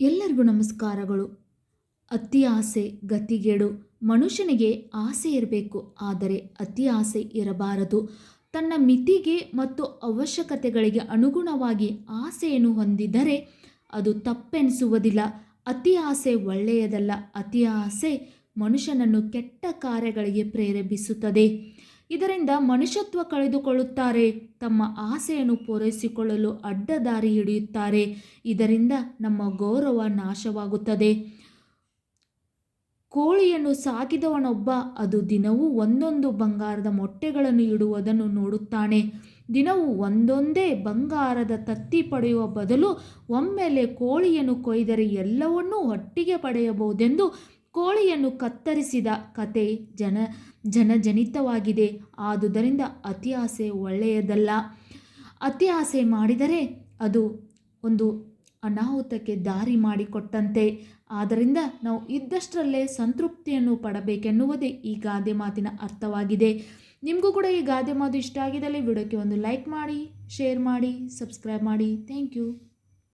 ಎಲ್ಲರಿಗೂ ನಮಸ್ಕಾರಗಳು. ಅತಿ ಆಸೆ, ಗತಿಗೇಡು, ಮನುಷ್ಯನಿಗೆ ಆಸೆ ಇರಬೇಕು. ಆದರೆ ಅತಿ ಆಸೆ ಇರಬಾರದು. ತನ್ನ ಮಿತಿಗೆ ಮತ್ತು ಅವಶ್ಯಕತೆಗಳಿಗೆ ಅನುಗುಣವಾಗಿ ಆಸೆಯನ್ನು ಹೊಂದಿದರೆ ಅದು ತಪ್ಪೆನಿಸುವುದಿಲ್ಲ. ಅತಿ ಆಸೆ ಒಳ್ಳೆಯದಲ್ಲ. ಅತಿ ಆಸೆ ಮನುಷ್ಯನನ್ನು ಕೆಟ್ಟ ಕಾರ್ಯಗಳಿಗೆ ಪ್ರೇರೇಪಿಸುತ್ತದೆ. ಇದರಿಂದ ಮನುಷ್ಯತ್ವ ಕಳೆದುಕೊಳ್ಳುತ್ತಾರೆ. ತಮ್ಮ ಆಸೆಯನ್ನು ಪೂರೈಸಿಕೊಳ್ಳಲು ಅಡ್ಡದಾರಿ ಹಿಡಿಯುತ್ತಾರೆ. ಇದರಿಂದ ನಮ್ಮ ಗೌರವ ನಾಶವಾಗುತ್ತದೆ. ಕೋಳಿಯನ್ನು ಸಾಕಿದವನೊಬ್ಬ ಅದು ದಿನವೂ ಒಂದೊಂದು ಬಂಗಾರದ ಮೊಟ್ಟೆಗಳನ್ನು ಇಡುವುದನ್ನು ನೋಡುತ್ತಾನೆ. ದಿನವೂ ಒಂದೊಂದೇ ಬಂಗಾರದ ತತ್ತಿ ಪಡೆಯುವ ಬದಲು ಒಮ್ಮೆಲೆ ಕೋಳಿಯನ್ನು ಕೊಯ್ದರೆ ಎಲ್ಲವನ್ನೂ ಒಟ್ಟಿಗೆ ಪಡೆಯಬಹುದೆಂದು ಕೋಳಿಯನ್ನು ಕತ್ತರಿಸಿದ ಕತೆ ಜನ, ಜನಜನಿತವಾಗಿದೆ. ಆದುದರಿಂದ ಅತಿ ಆಸೆ ಒಳ್ಳೆಯದಲ್ಲ. ಅತಿ ಆಸೆ ಮಾಡಿದರೆ ಅದು ಒಂದು ಅನಾಹುತಕ್ಕೆ ದಾರಿ ಮಾಡಿಕೊಟ್ಟಂತೆ. ಆದ್ದರಿಂದ ನಾವು ಇದ್ದಷ್ಟರಲ್ಲೇ ಸಂತೃಪ್ತಿಯನ್ನು ಪಡಬೇಕೆನ್ನುವುದೇ ಈ ಗಾದೆ ಮಾತಿನ ಅರ್ಥವಾಗಿದೆ. ನಿಮಗೂ ಕೂಡ ಈ ಗಾದೆ ಮಾತು ಇಷ್ಟ ಆಗಿದ್ದಲ್ಲಿ ವಿಡಿಯೋಕ್ಕೆ ಒಂದು ಲೈಕ್ ಮಾಡಿ, ಶೇರ್ ಮಾಡಿ, ಸಬ್ಸ್ಕ್ರೈಬ್ ಮಾಡಿ. Thank you.